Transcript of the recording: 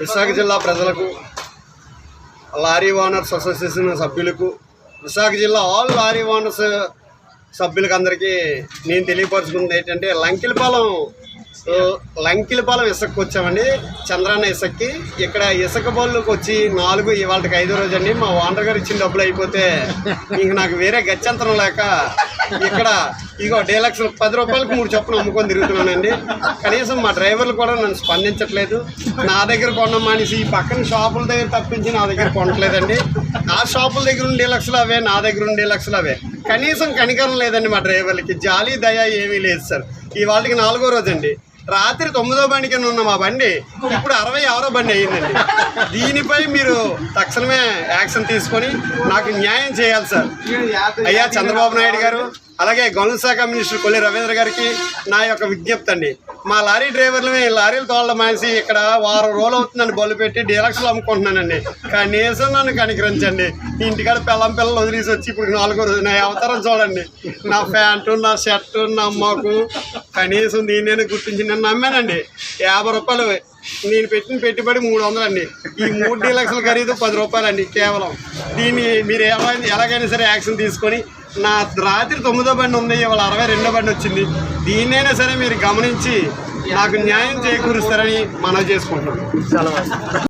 విశాఖ జిల్లా ప్రజలకు lorry owners association సభ్యులకు విశాఖ జిల్లా ఆల్ లారీ ఓనర్స్ సభ్యులకు అందరికీ నేను తెలియపరుచుకుంది ఏంటంటే లంకిలపాలెం లంకిలపాలెం ఇసుకకి వచ్చామండి చంద్రాన్న ఇసుక్కి ఇక్కడ ఇసుక బళ్ళకి వచ్చి నాలుగు ఇవాళకి ఐదో రోజు అండి మా ఓనర్ గారు ఇచ్చిన డబ్బులు అయిపోతే ఇంక నాకు వేరే గత్యంతరం లేక ఇక్కడ ఇగో డీలక్స్ పది రూపాయలకు మూడు చెప్పులు అమ్ముకొని తిరుగుతున్నానండి. కనీసం మా డ్రైవర్లు కూడా నన్ను స్పందించట్లేదు. నా దగ్గర కొన్న మానేసి ఈ పక్కన షాపుల దగ్గర తప్పించి నా దగ్గర కొనట్లేదండి. ఆ షాపుల దగ్గర ఉండే లక్షలు అవే నా దగ్గర ఉండే లక్షలు అవే. కనీసం కనికరం లేదండి మా డ్రైవర్లకి. జాలి దయ ఏమీ లేదు సార్. ఈ వాళ్ళకి నాలుగో రోజు అండి రాత్రి తొమ్మిదో బండి కింద ఉన్న మా బండి ఇప్పుడు అరవై ఆరో బండి అయ్యిందండి. దీనిపై మీరు తక్షణమే యాక్షన్ తీసుకొని నాకు న్యాయం చేయాలి సార్. అయ్యా చంద్రబాబు నాయుడు గారు అలాగే గనుల శాఖ మినిస్టర్ కొల్లి రవీంద్ర గారికి నా యొక్క విజ్ఞప్తి అండి. మా లారీ డ్రైవర్లమే లారీలు తోళ్ళ మానేసి ఇక్కడ వారం రోజులు అవుతుందని బొల్లు పెట్టి డీలక్స్లో అమ్ముకుంటున్నానండి. కనీసం నన్ను కనికరించండి. ఇంటికాడ పిల్లం పిల్లలు వదిలేసి వచ్చి ఇప్పుడు నాలుగో రోజు నా అవతారం చూడండి. నా ప్యాంటు నా షర్టు నా అమ్మకు కనీసం దీన్ని గుర్తించి నేను నమ్మానండి. యాభై రూపాయలు నేను పెట్టిన పెట్టుబడి మూడు వందలండి. ఈ మూడు లక్షల ఖరీదు పది రూపాయలండి కేవలం. దీన్ని మీరు ఏమైనా ఎలాగైనా సరే యాక్షన్ తీసుకొని నా రాత్రి తొమ్మిదో బండి ఉంది ఇవాళ అరవై రెండో బండి వచ్చింది. దీన్నైనా సరే మీరు గమనించి నాకు న్యాయం చేకూరుస్తారని మనవి చేసుకుంటున్నాను.